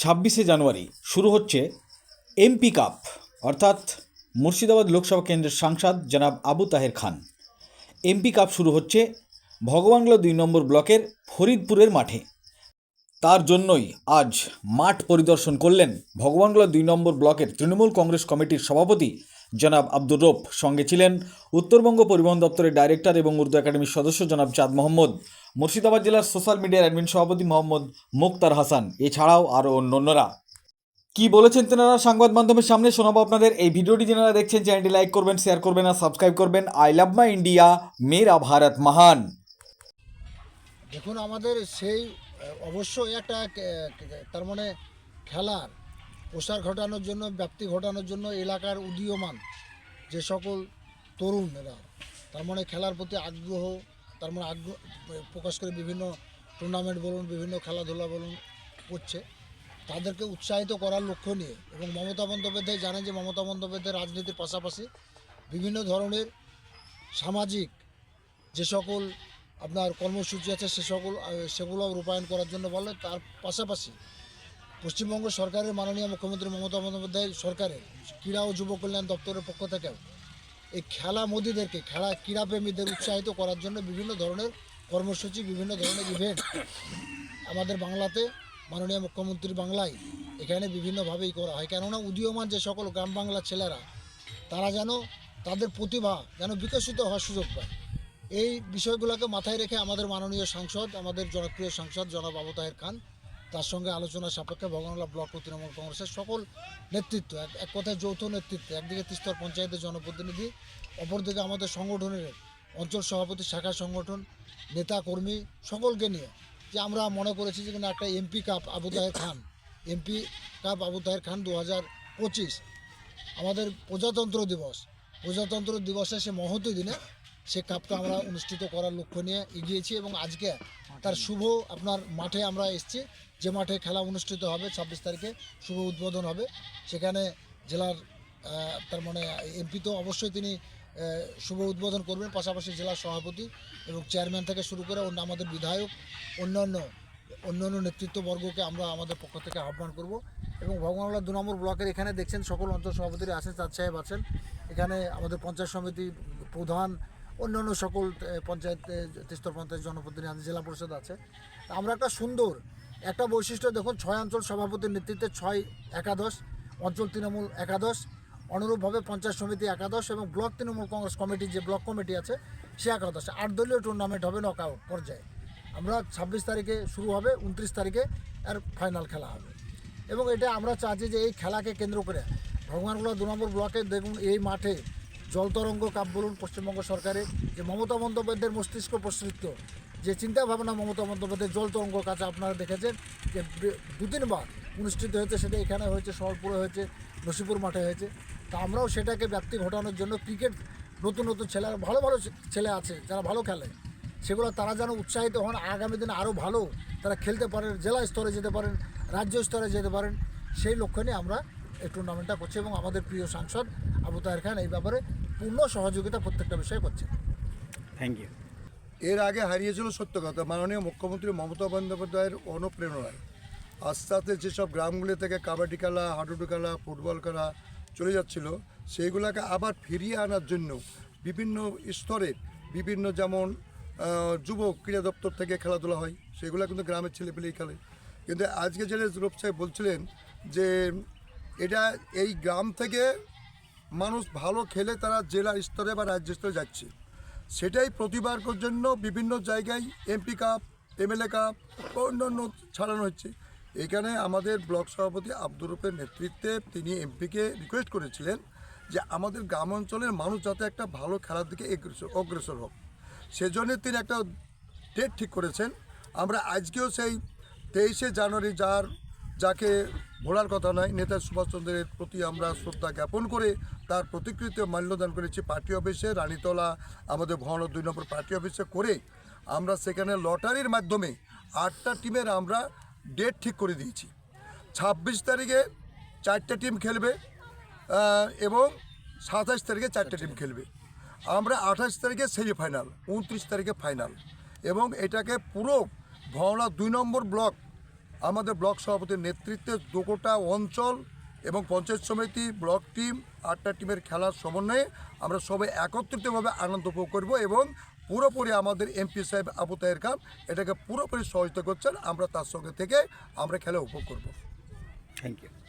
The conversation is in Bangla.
ছাব্বিশে জানুয়ারি শুরু হচ্ছে এমপি কাপ, অর্থাৎ মুর্শিদাবাদ লোকসভা কেন্দ্রের সাংসদ জনাব আবু তাহের খান। এমপি কাপ শুরু হচ্ছে ভগবানলা দুই নম্বর ব্লকের ফরিদপুরের মাঠে। তার জন্যই আজ মাঠ পরিদর্শন করলেন ভগবানগলা দুই নম্বর ব্লকের তৃণমূল কংগ্রেস কমিটির সভাপতি জনাব আব্দুর রৌফ সঙ্গে ছিলেন উত্তরবঙ্গ পরিবহন দপ্তরের ডাইরেক্টর এবং উর্দু একাডেমির সদস্য জনাব চাঁদ মোহাম্মদ, মুর্শিদাবাদ জেলার সোশ্যাল মিডিয়ার অ্যাডমিন সভাপতি মোহাম্মদ মুক্তার হাসান, এছাড়াও আরও অন্যান্যরা। কি বলেছেন তেনারা? সংবাদ মাধ্যমের সামনে শোনাবো আপনাদের। এই ভিডিওটি যারা দেখছেন, চ্যানেলটি লাইক করবেন, শেয়ার করবেন আর সাবস্ক্রাইব করবেন। আই লাভ মাই ইন্ডিয়া, মেরা ভারত মহান। দেখুন, আমাদের সেই অবশ্যই একটা তার মানে খেলার প্রসার ঘটানোর জন্য, ব্যাপ্তি ঘটানোর জন্য এলাকার উদীয়মান যে সকল তরুণ এরা। তার মানে খেলার প্রতি আগ্রহ, তার মানে আগ্রহ, প্রকাশ করে বিভিন্ন টুর্নামেন্ট বলুন, বিভিন্ন খেলাধুলা বলুন করছে। তাদেরকে উৎসাহিত করার লক্ষ্য নিয়ে এবং মমতা বন্দ্যোপাধ্যায় জানেন যে মমতা বন্দ্যোপাধ্যায় রাজনীতির পাশাপাশি বিভিন্ন ধরনের সামাজিক যে সকল আপনার কর্মসূচি আছে, সে সকল সেগুলো রূপায়ণ করার জন্য বলে। তার পাশাপাশি পশ্চিমবঙ্গ সরকারের মাননীয় মুখ্যমন্ত্রী মমতা বন্দ্যোপাধ্যায় সরকারের ক্রীড়া ও যুব কল্যাণ দপ্তরের পক্ষ থেকেও এই খেলা মোদীদেরকে, খেলা ক্রীড়াপ্রেমীদের উৎসাহিত করার জন্য বিভিন্ন ধরনের কর্মসূচি, বিভিন্ন ধরনের ইভেন্ট আমাদের বাংলাতে, মাননীয় মুখ্যমন্ত্রী বাংলায় এখানে বিভিন্নভাবেই করা হয়। কেননা উদীয়মান যে সকল গ্রাম বাংলার ছেলেরা, তারা যেন তাদের প্রতিভা যেন বিকশিত হওয়ার সুযোগ পায়। এই বিষয়গুলোকে মাথায় রেখে আমাদের মাননীয় সাংসদ, আমাদের জনপ্রিয় সাংসদ জনাব আবু তাহের খান তার সঙ্গে আলোচনা সাপেক্ষে ভগবানলা ব্লক ও তৃণমূল কংগ্রেসের সকল নেতৃত্ব, এক কথায় যৌথ নেতৃত্ব, একদিকে তিস্তর পঞ্চায়েতের জনপ্রতিনিধি, অপরদিকে আমাদের সংগঠনের অঞ্চল সভাপতি, শাখা সংগঠন, নেতা কর্মী সকলকে নিয়ে যে আমরা মনে করেছি যে একটা MP cup Abu Taher Khan, MP cup Abu Taher Khan দু হাজার পঁচিশ। আমাদের প্রজাতন্ত্র দিবস, প্রজাতন্ত্র দিবসের সে মহতী দিনে সে কাপটা আমরা অনুষ্ঠিত করার লক্ষ্য নিয়ে এগিয়েছি এবং আজকে তার শুভ আপনার মাঠে আমরা এসেছি। যে মাঠে খেলা অনুষ্ঠিত হবে ছাব্বিশ তারিখে শুভ উদ্বোধন হবে। সেখানে জেলার তার মানে এমপি তো অবশ্যই তিনি শুভ উদ্বোধন করবেন। পাশাপাশি জেলার সভাপতি এবং চেয়ারম্যান থেকে শুরু করে অন্য আমাদের বিধায়ক, অন্যান্য অন্যান্য নেতৃত্ববর্গকে আমরা আমাদের পক্ষ থেকে আহ্বান করব। এবং ভগবানলা দু নম্বর ব্লকের এখানে দেখছেন সকল অঞ্চল সভাপতিরা আছেন, চাঁদ সাহেব আছেন। এখানে আমাদের পঞ্চায়েত সমিতি প্রধান অন্যান্য সকল পঞ্চায়েত তিস্তর পঞ্চায়েত জনপ্রতিনিধি আছে জেলা পরিষদ আছে। আমরা একটা সুন্দর, একটা বৈশিষ্ট্য, দেখুন, ছয় অঞ্চল সভাপতির নেতৃত্বে ছয় একাদশ, অঞ্চল তৃণমূল একাদশ, অনুরূপভাবে পঞ্চায়েত সমিতি একাদশ এবং ব্লক তৃণমূল কংগ্রেস কমিটি, যে ব্লক কমিটি আছে, সে একাদশ। আট দলীয় টুর্নামেন্ট হবে নকআউট পর্যায়ে। আমরা ছাব্বিশ তারিখে শুরু হবে, উনত্রিশ তারিখে আর ফাইনাল খেলা হবে। এবং এটা আমরা চাচ্ছি যে এই খেলাকে কেন্দ্র করে ভগবানগোলা দু নম্বর ব্লকে দেখুন, এই মাঠে জলতরঙ্গ কাপ বলুন পশ্চিমবঙ্গ সরকারের, যে মমতা বন্দ্যোপাধ্যায়ের মস্তিষ্ক প্রসৃত যে চিন্তা ভাবনা মমতা বন্দ্যোপাধ্যায়ের জলতরঙ্গ কাছে আপনারা দেখেছেন, যে দু তিনবার অনুষ্ঠিত হয়েছে, সেটা এখানে হয়েছে শহরপুরে হয়েছে, নসিপুর মাঠে হয়েছে। তা আমরাও সেটাকে ব্যাপ্তি ঘটানোর জন্য ক্রিকেট নতুন নতুন ছেলে ভালো ভালো ছেলে আছে, যারা ভালো খেলে, সেগুলো তারা যেন উৎসাহিত হন, আগামী দিনে আরও ভালো তারা খেলতে পারেন, জেলা স্তরে যেতে পারেন, রাজ্য স্তরে যেতে পারেন, সেই লক্ষ্য নিয়ে আমরা এই টুর্নামেন্টটা করছি এবং আমাদের প্রিয় সাংসদ আবু তাহের খান এই ব্যাপারে পূর্ণ সহযোগিতা প্রত্যেকটা বিষয়ে করছে। থ্যাংক ইউ এর আগে হারিয়েছিল সত্য কথা মাননীয় মুখ্যমন্ত্রী মমতা বন্দ্যোপাধ্যায়ের অনুপ্রেরণায়। আস্তে আস্তে যেসব গ্রামগুলি থেকে কাবাডি খেলা হাডুডু খেলা ফুটবল খেলা চলে যাচ্ছিল সেইগুলোকে আবার ফিরিয়ে আনার জন্য বিভিন্ন স্তরের বিভিন্ন যেমন যুব ক্রীড়া দপ্তর থেকে খেলাধুলা হয় সেগুলো কিন্তু গ্রামের ছেলেপেলেই খেলে। কিন্তু আজকে যেটা রূপ সাহেব বলছিলেন যে এটা এই গ্রাম থেকে মানুষ ভালো খেলে তারা জেলা স্তরে বা রাজ্য স্তরে যাচ্ছে। সেটাই প্রতিবার জন্য বিভিন্ন জায়গায় এমপি কাপ এমএলএ কাপ অন্যান্য ছাড়ানো হচ্ছে। এখানে আমাদের ব্লক সভাপতি আব্দুর রূপের নেতৃত্বে তিনি এমপিকে রিকোয়েস্ট করেছিলেন যে আমাদের গ্রাম অঞ্চলের মানুষ যাতে একটা ভালো খেলার দিকে অগ্রসর হোক। সেজন্য তিনি একটা ডেট ঠিক করেছেন। আমরা আজকেও সেই তেইশে জানুয়ারি যার যাকে ভোলার কথা নয় নেতা সুভাষচন্দ্রের প্রতি আমরা শ্রদ্ধা জ্ঞাপন করে তার প্রতিকৃতি মাল্যদান করেছি পার্টি অফিসে। রানীতলা আমাদের ভবন দুই নম্বর পার্টি অফিসে করে আমরা সেখানে লটারির মাধ্যমে আটটা টিমের আমরা ডেট ঠিক করে দিয়েছি। ছাব্বিশ তারিখে চারটে টিম খেলবে এবং সাতাশ তারিখে চারটে টিম খেলবে। আমরা আঠাশ তারিখে সেমিফাইনাল উনত্রিশ তারিখে ফাইনাল এবং এটাকে পুরো ভওনা দুই নম্বর ব্লক আমাদের ব্লক সভাপতির নেতৃত্বে দুটোটা অঞ্চল এবং পঞ্চায়েত সমিতি, ব্লক টিম, আটটা টিমের খেলার সমন্বয়ে আমরা সবাই একত্রিতভাবে আনন্দ উপভোগ করব এবং পুরোপুরি আমাদের এমপি সাহেব আবু তাহের খান এটাকে পুরোপুরি সহযোগিতা করছেন। আমরা তার সঙ্গে থেকে আমরা খেলা উপভোগ করব। Thank you